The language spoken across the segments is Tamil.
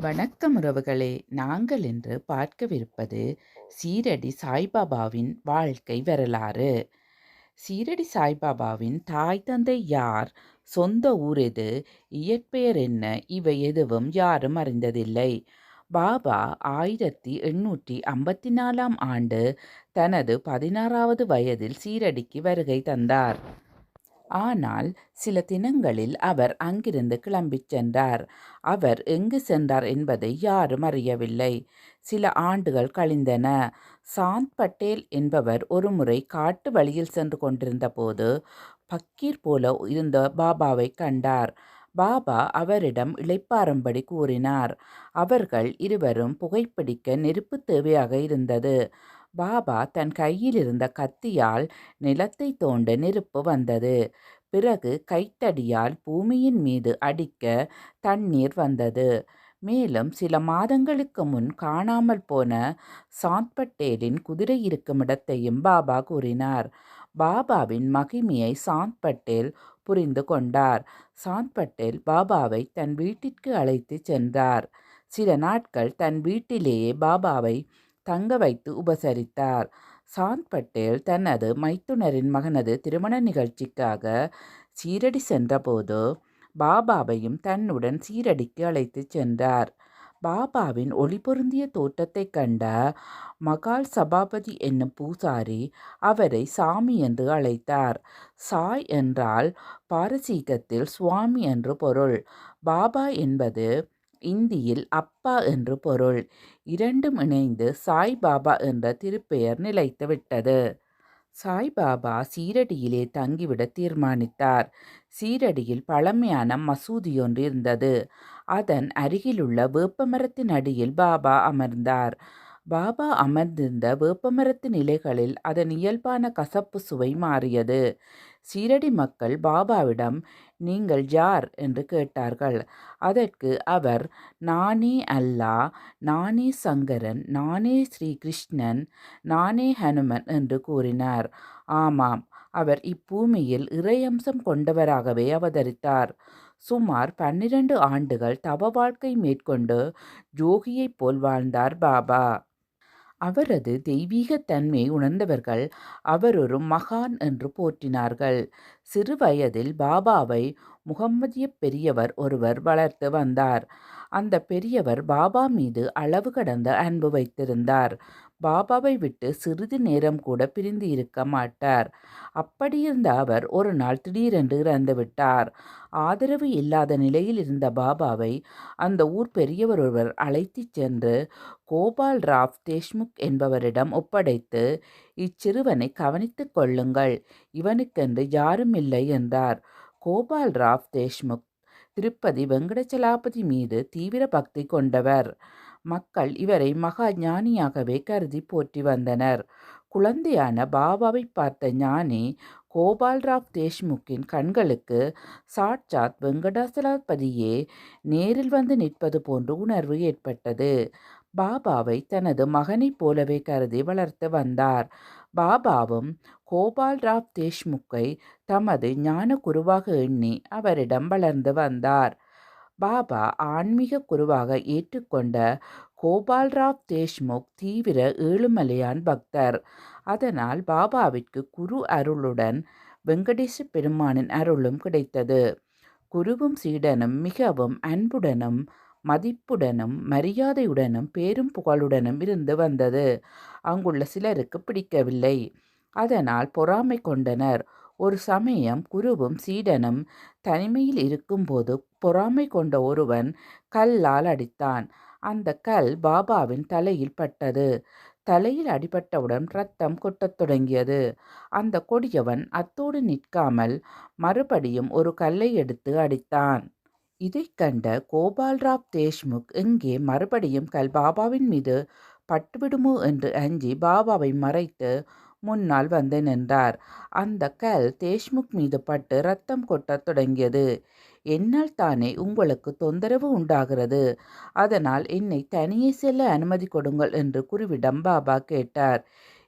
வணக்கம் உறவுகளே. நாங்கள் இன்று பார்க்கவிருப்பது சீரடி சாய்பாபாவின் வாழ்க்கை வரலாறு. சீரடி சாய்பாபாவின் தாய் தந்தை யார்? சொந்த ஊர் எது? இயற்பெயர் என்ன? இவை எதுவும் யாரும் அறிந்ததில்லை. பாபா ஆயிரத்தி எண்ணூற்றி ஐம்பத்தி நாலாம் ஆண்டு தனது பதினாறாவது வயதில் சீரடிக்கு வருகை தந்தார். ஆனால் சில தினங்களில் அவர் அங்கிருந்து கிளம்பிச் சென்றார். அவர் எங்கு சென்றார் என்பதை யாரும் அறியவில்லை. சில ஆண்டுகள் கழிந்தன. சாந்த் பட்டேல் என்பவர் ஒருமுறை காட்டு வழியில் சென்று கொண்டிருந்தபோது பக்கீர் போல இருந்த பாபாவை கண்டார். பாபா அவரிடம் இளைப்பாறும்படி கூறினார். அவர்கள் இருவரும் புகைப்பிடிக்க நெருப்பு தேவையாக இருந்தது. பாபா தன் கையில் இருந்த கத்தியால் நிலத்தை தோண்ட நெருப்பு வந்தது. பிறகு கைத்தடியால் பூமியின் மீது அடிக்க தண்ணீர் வந்தது. மேலும் சில மாதங்களுக்கு முன் காணாமல் போன சாந்த் பட்டேலின் குதிரை இருக்கும் இடத்தையும் பாபா கூறினார். பாபாவின் மகிமையை சாந்த் பட்டேல் புரிந்து கொண்டார். சாந்த் பட்டேல் பாபாவை தன் வீட்டிற்கு அழைத்து சென்றார். சில நாட்கள் தன் வீட்டிலேயே பாபாவை தங்க வைத்து உபசரித்தார். சாந்த் பட்டேல் தனது மைத்துனரின் மகனது திருமண நிகழ்ச்சிக்காக சீரடி சென்றபோது பாபாவையும் தன்னுடன் சீரடிக்கு அழைத்துச் சென்றார். பாபாவின் ஒளி பொருந்திய தோற்றத்தைக் கண்ட மகால் சபாபதி என்னும் பூசாரி அவரை சாமி என்று அழைத்தார். சாய் என்றால் பாரசீகத்தில் சுவாமி என்று பொருள். பாபா என்பது இந்தியில் அப்பா என்று பொருள். இரண்டும் இணைந்து சாய் பாபா என்ற திருப்பெயர் நிலைத்துவிட்டது சாய்பாபா சீரடியிலே தங்கிவிட தீர்மானித்தார். சீரடியில் பழமையான மசூதி ஒன்று இருந்தது. அதன் அருகிலுள்ள வேப்பமரத்தின் அடியில் பாபா அமர்ந்தார். பாபா அமர்ந்திருந்த வேப்பமரத்தின் இலைகளில் அதன் இயல்பான கசப்பு சுவை மாறியது. சீரடி மக்கள் பாபாவிடம் நீங்கள் யார்? என்று கேட்டார்கள். அதற்கு அவர் நானே அல்லா நானே சங்கரன் நானே ஸ்ரீ கிருஷ்ணன் நானே ஹனுமன் என்று கூறினார். ஆமாம் அவர் இப்பூமியில் இறையம்சம் கொண்டவராகவே அவதரித்தார். சுமார் பன்னிரண்டு ஆண்டுகள் தவ வாழ்க்கை மேற்கொண்டு ஜோகியைப் போல் வாழ்ந்தார் பாபா. அவரது தெய்வீக தன்மையை உணர்ந்தவர்கள் அவர் ஒரு மகான் என்று போற்றினார்கள். சிறு வயதில் பாபாவை முகம்மதிய பெரியவர் ஒருவர் வளர்த்து வந்தார். அந்த பெரியவர் பாபா மீது அளவு கடந்த அன்பு வைத்திருந்தார். பாபாவை விட்டு சிறிது நேரம் கூட பிரிந்து இருக்க மாட்டார். அப்படியிருந்த அவர் ஒரு நாள் திடீரென்று இறந்துவிட்டார் ஆதரவு இல்லாத நிலையில் இருந்த பாபாவை அந்த ஊர் பெரியவர் ஒருவர் அழைத்துச் சென்று கோபால் ராவ் தேஷ்முக் என்பவரிடம் ஒப்படைத்து இச்சிறுவனை கவனித்து கொள்ளுங்கள் இவனுக்கென்று யாரும் இல்லை என்றார். கோபால் ராவ் தேஷ்முக் திருப்பதி வெங்கடச்சலாபதி மீது தீவிர பக்தி கொண்டவர். மக்கள் இவரை மகா ஞானியாகவே கருதி போற்றி வந்தனர். குழந்தையான பாபாவை பார்த்த ஞானி கோபால்ராவ் தேஷ்முக்கின் கண்களுக்கு சாட்சாத் வெங்கடாசலாபதியே நேரில் வந்து நிற்பது போன்ற உணர்வு ஏற்பட்டது. பாபாவை தனது மகனைப் போலவே கருதி வளர்த்து வந்தார். பாபாவும் கோபால்ராவ் தேஷ்முக்கை தமது ஞான குருவாக எண்ணி அவரிடம் வளர்ந்து வந்தார். பாபா ஆன்மீக குருவாக ஏற்றுக்கொண்ட கோபால்ராவ் தேஷ்முக் தீவிர ஏழுமலையான் பக்தர். அதனால் பாபாவிற்கு குரு அருளுடன் வெங்கடேச பெருமானின் அருளும் கிடைத்தது. குருவும் சீடனும் மிகவும் அன்புடனும் மதிப்புடனும் மரியாதையுடனும் பேரும் புகழுடனும் இருந்து வந்தது. அங்குள்ள சிலருக்கு பிடிக்கவில்லை. அதனால் பொறாமை கொண்டனர். ஒரு சமயம் குருவும் சீடனும் தனிமையில் இருக்கும்போது பொறாமை கொண்ட ஒருவன் கல்லால் அடித்தான். அந்த கல் பாபாவின் தலையில் பட்டது. தலையில் அடிபட்டவுடன் ரத்தம் கொட்டத் தொடங்கியது. அந்த கொடியவன் அத்தோடு நிற்காமல் மறுபடியும் ஒரு கல்லை எடுத்து அடித்தான். இதைக் கண்ட கோபால்ராவ் தேஷ்முக் எங்கே மறுபடியும் கல் பாபாவின் மீது பட்டுவிடுமோ என்று அஞ்சி பாபாவை மறைத்து முன்னால் வந்து நின்றார். அந்த கல் தேஷ்முக் மீது பட்டு ரத்தம் கொட்டத் தொடங்கியது. என்னால் தானே உங்களுக்கு தொந்தரவு உண்டாகிறது. அதனால் என்னை தனியே செல்ல அனுமதி கொடுங்கள் என்று குருவிடம் பாபா கேட்டார்.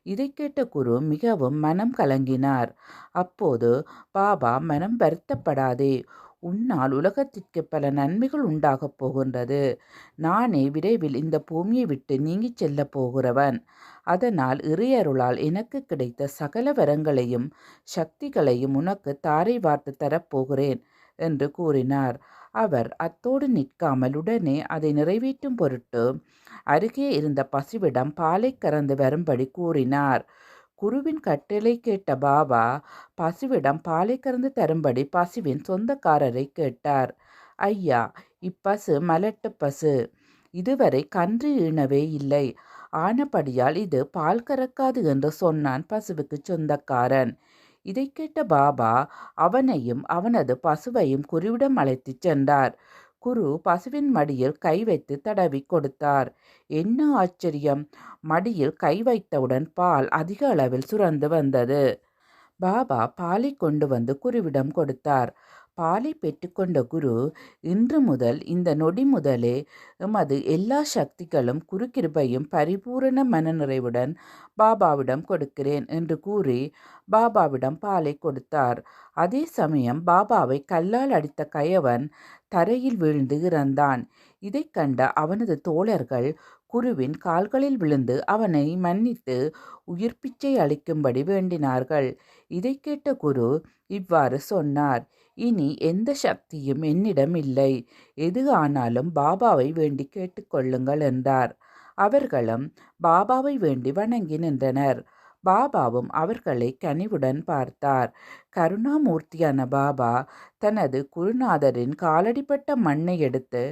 இதை கேட்ட குரு மிகவும் மனம் கலங்கினார். அப்போது பாபா மனம் வருத்தப்படாதே. உன்னால் உலகத்திற்கு பல நன்மைகள் உண்டாகப் போகின்றது. நானே விரைவில் இந்த பூமியை விட்டு நீங்கிச் செல்லப் போகிறவன். அதனால் இறையருளால் எனக்கு கிடைத்த சகல வரங்களையும் சக்திகளையும் உனக்கு தாரை வார்த்து தரப்போகிறேன் என்று கூறினார். அவர் அத்தோடு நிற்காமல் உடனே அதை நிறைவேற்றும் பொருட்டு அருகே இருந்த பசுவிடம் பாலை கறந்து வரும்படி கூறினார். குருவின் கட்டளை கேட்ட பாபா பசுவிடம் பாலை கறந்து தரும்படி பசுவின் சொந்தக்காரரை கேட்டார். ஐயா இப்பசு மலட்டு பசு. இதுவரை கன்று ஈனவே இல்லை. ஆனபடியால் இது பால் கறக்காது என்று சொன்னான் பசுவுக்கு சொந்தக்காரன். இதை கேட்ட பாபா அவனையும் அவனது பசுவையும் குருவிடம் அழைத்துச் சென்றார். குரு பசுவின் மடியில் கை வைத்து தடவி கொடுத்தார். என்ன ஆச்சரியம்! மடியில் கை வைத்தவுடன் பால் அதிக அளவில் சுரந்து வந்தது. பாபா பாலை கொண்டு வந்து குருவிடம் கொடுத்தார். பாலை பெற்றுக்கொண்ட குரு இன்று முதல் இந்த நொடி முதலே எமது எல்லா சக்திகளும் குறுக்கிருபையும் பரிபூரண மனநிறைவுடன் பாபாவிடம் கொடுக்கிறேன் என்று கூறி பாபாவிடம் பாலை கொடுத்தார். அதே சமயம் பாபாவை கல்லால் அடித்த கயவன் தரையில் வீழ்ந்து இறந்தான். இதைக் கண்ட அவனது தோழர்கள் குருவின் கால்களில் விழுந்து அவனை மன்னித்து உயிர் பிச்சை அளிக்கும்படி வேண்டினார்கள். இதை கேட்ட குரு இவ்வாறு சொன்னார் இனி எந்த சக்தியும் என்னிடம் இல்லை. எது ஆனாலும் பாபாவை வேண்டி கேட்டுக்கொள்ளுங்கள் என்றார். அவர்களும் பாபாவை வேண்டி வணங்கி நின்றனர். பாபாவும் அவர்களை கனிவுடன் பார்த்தார். கருணாமூர்த்தியான பாபா தனது குருநாதரின் காலடிப்பட்ட மண்ணை எடுத்து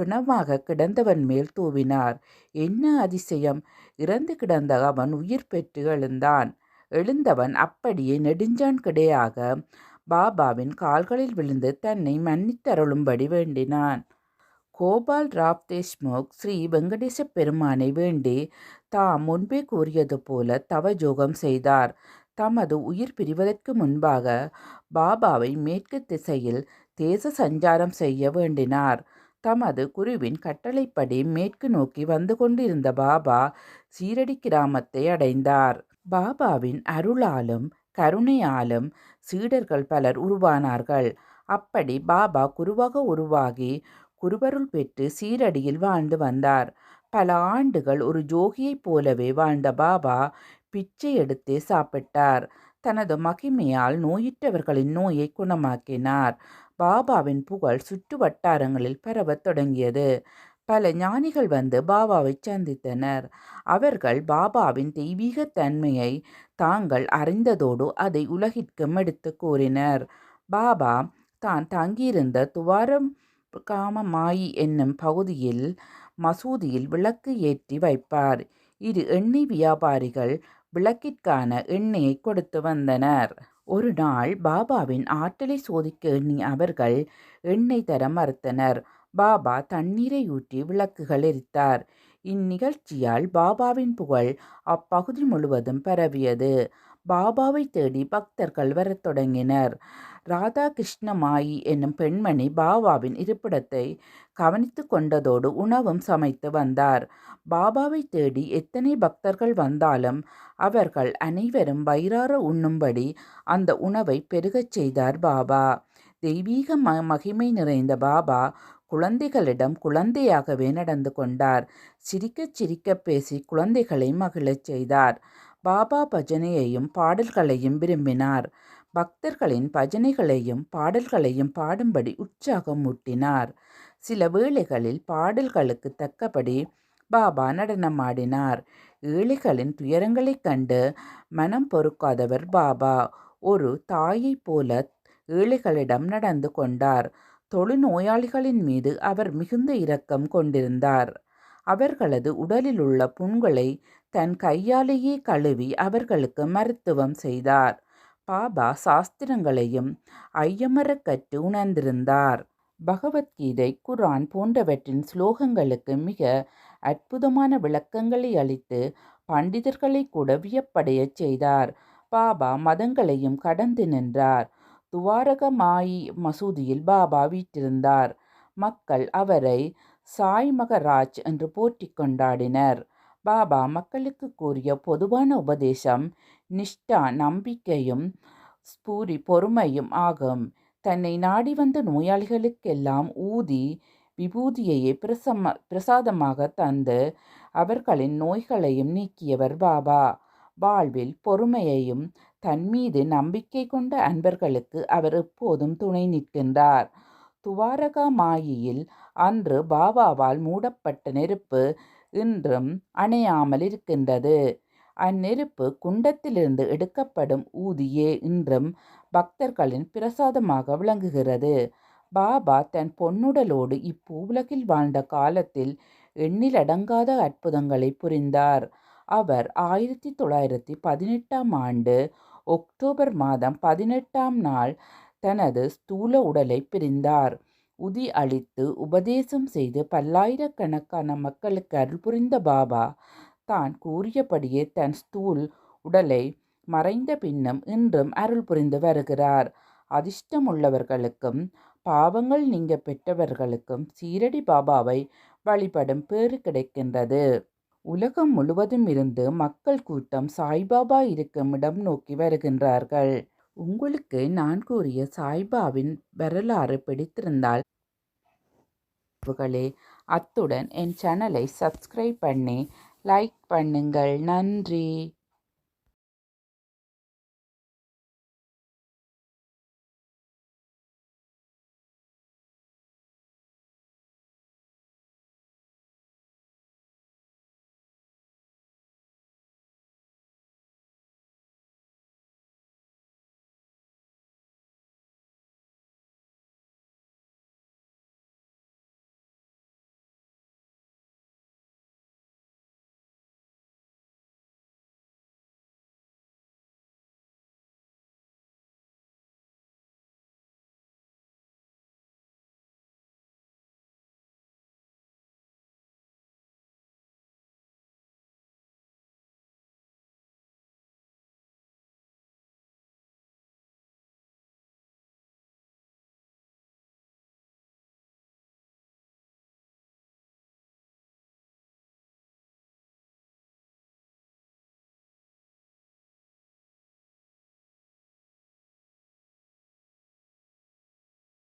பிணமாக கிடந்தவன் மேல் தூவினார். என்ன அதிசயம்? இறந்து கிடந்த அவன் உயிர் பெற்று எழுந்தான். எழுந்தவன் அப்படியே நெடுஞ்சான் கிடையாக. பாபாவின் கால்களில் விழுந்து தன்னை மன்னித்தருளும்படி வேண்டினான். கோபால் ராவ் தேஷ்முக் ஸ்ரீ வெங்கடேச பெருமானை வேண்டி தாம் முன்பே கூறியது போல தவஜோகம் செய்தார். தமது உயிர் பிரிவதற்கு முன்பாக பாபாவை மேற்கு திசையில் தேச சஞ்சாரம் செய்ய வேண்டினார். தமது குருவின் கட்டளைப்படி மேற்கு நோக்கி வந்து கொண்டிருந்த பாபா சீரடி கிராமத்தை அடைந்தார். பாபாவின் அருளாலும் கருணையாலும் சீடர்கள் பலர் உருவானார்கள். அப்படி பாபா குருவாக உருவாகி குருவருள் பெற்று சீரடியில் வாழ்ந்து வந்தார். பல ஆண்டுகள் ஒரு ஜோகியைப் போலவே வாழ்ந்த பாபா பிச்சை எடுத்தே சாப்பிட்டார். தனது மகிமையால் நோயுற்றவர்களின் நோயை குணமாக்கினார். பாபாவின் புகழ் சுற்று வட்டாரங்களில் பரவத் தொடங்கியது. பல ஞானிகள் வந்து பாபாவை சந்தித்தனர். அவர்கள் பாபாவின் தெய்வீக தன்மையை தாங்கள் அறிந்ததோடு அதை உலகிற்கும் எடுத்து கூறினர். பாபா தான் தங்கியிருந்த துவாரம் காமமாயி என்னும் பகுதியில் மசூதியில் விளக்கு ஏற்றி வைப்பார். இரு எண்ணெய் வியாபாரிகள் விளக்கிற்கான எண்ணெயை கொடுத்து வந்தனர். ஒரு நாள் பாபாவின் ஆற்றலை சோதிக்க எண்ணி அவர்கள் எண்ணெய் தர மறுத்தனர். பாபா தண்ணீரை ஊற்றி விளக்குகள் எரித்தார். இந்நிகழ்ச்சியால் பாபாவின் புகழ் அப்பகுதி முழுவதும் பரவியது. பாபாவை தேடி பக்தர்கள் வரத் தொடங்கினர். ராதாகிருஷ்ணமாயி என்னும் பெண்மணி பாபாவின் இருப்பிடத்தை கவனித்து கொண்டதோடு உணவும் சமைத்து வந்தார். பாபாவை தேடி எத்தனை பக்தர்கள் வந்தாலும் அவர்கள் அனைவரும் வயிறார உண்ணும்படி அந்த உணவை பெருகச் செய்தார் பாபா. தெய்வீக ம மகிமை நிறைந்த பாபா குழந்தைகளிடம் குழந்தையாகவே நடந்து கொண்டார். சிரிக்கச் சிரிக்கப் பேசி குழந்தைகளை மகிழச் செய்தார். பாபா பஜனையையும் பாடல்களையும் விரும்பினார். பக்தர்களின் பஜனைகளையும் பாடல்களையும் பாடும்படி உற்சாகம் ஊட்டினார். சில வேளைகளில் பாடல்களுக்கு தக்கபடி பாபா நடனமாடினார். ஏழைகளின் துயரங்களைக் கண்டு மனம் பொறுக்காதவர் பாபா. ஒரு தாயைப் போல ஏழைகளிடம் நடந்து கொண்டார். தொழுநோயாளிகளின் மீது அவர் மிகுந்த இரக்கம் கொண்டிருந்தார். அவர்களது உடலில் உள்ள புண்களை தன் கையாலேயே கழுவி அவர்களுக்கு மருத்துவம் செய்தார். பாபா சாஸ்திரங்களையும் ஐயமரக் கற்று உணர்ந்திருந்தார். பகவத்கீதை குரான் போன்றவற்றின் ஸ்லோகங்களுக்கு மிக அற்புதமான விளக்கங்களை அளித்து பண்டிதர்களை கூட வியப்படையச் செய்தார். பாபா மதங்களையும் கடந்து நின்றார். துவாரகமாயி மசூதியில் பாபா வீற்றிருந்தார். மக்கள் அவரை சாய் மகராஜ் என்று போற்றி கொண்டாடினர். பாபா மக்களுக்கு கூறிய பொதுவான உபதேசம் நிஷ்டா நம்பிக்கையும் ஸ்பூரி பொறுமையும் ஆகும். தன்னை நாடி வந்த நோயாளிகளுக்கெல்லாம் ஊதி விபூதியையே பிரசம பிரசாதமாக தந்து அவர்களின் நோய்களையும் நீக்கியவர் பாபா. வாழ்வில் பொறுமையையும் தன் மீது நம்பிக்கை கொண்ட அன்பர்களுக்கு அவர் எப்போதும் துணை நிற்கின்றார். துவாரகா மாயியில் அன்று பாபாவால் மூடப்பட்ட நெருப்பு இன்றும் அணையாமல் இருக்கின்றது. அந்நெருப்பு குண்டத்திலிருந்து எடுக்கப்படும் ஊதியே இன்றும் பக்தர்களின் பிரசாதமாக விளங்குகிறது. பாபா தன் பொன்னுடலோடு இப்பூவுலகில் வாழ்ந்த காலத்தில் எண்ணிலடங்காத அற்புதங்களை புரிந்தார். அவர் ஆயிரத்தி தொள்ளாயிரத்தி பதினெட்டாம் ஆண்டு ஒக்டோபர் மாதம் பதினெட்டாம் நாள் தனது ஸ்தூல உடலை பிரிந்தார். உதி அளித்து உபதேசம் செய்து பல்லாயிரக்கணக்கான மக்களுக்கு அருள் புரிந்த பாபா தான் கூறியபடியே தன் ஸ்தூல் உடலை மறைந்த பின்னும் இன்றும் அருள் புரிந்து வருகிறார். அதிர்ஷ்டமுள்ளவர்களுக்கும் பாவங்கள் நீங்க பெற்றவர்களுக்கும் சீரடி பாபாவை வழிபடும் பேறு கிடைக்கின்றது. உலகம் முழுவதும் இருந்து மக்கள் கூட்டம் சாய்பாபா இருக்கும் இடம் நோக்கி வருகின்றார்கள். உங்களுக்கு நான் கூறிய சாய்பாவின் வரலாறு பிடித்திருந்தால் அத்துடன் என் சேனலை சப்ஸ்கிரைப் பண்ணி லைக் பண்ணுங்கள். நன்றி.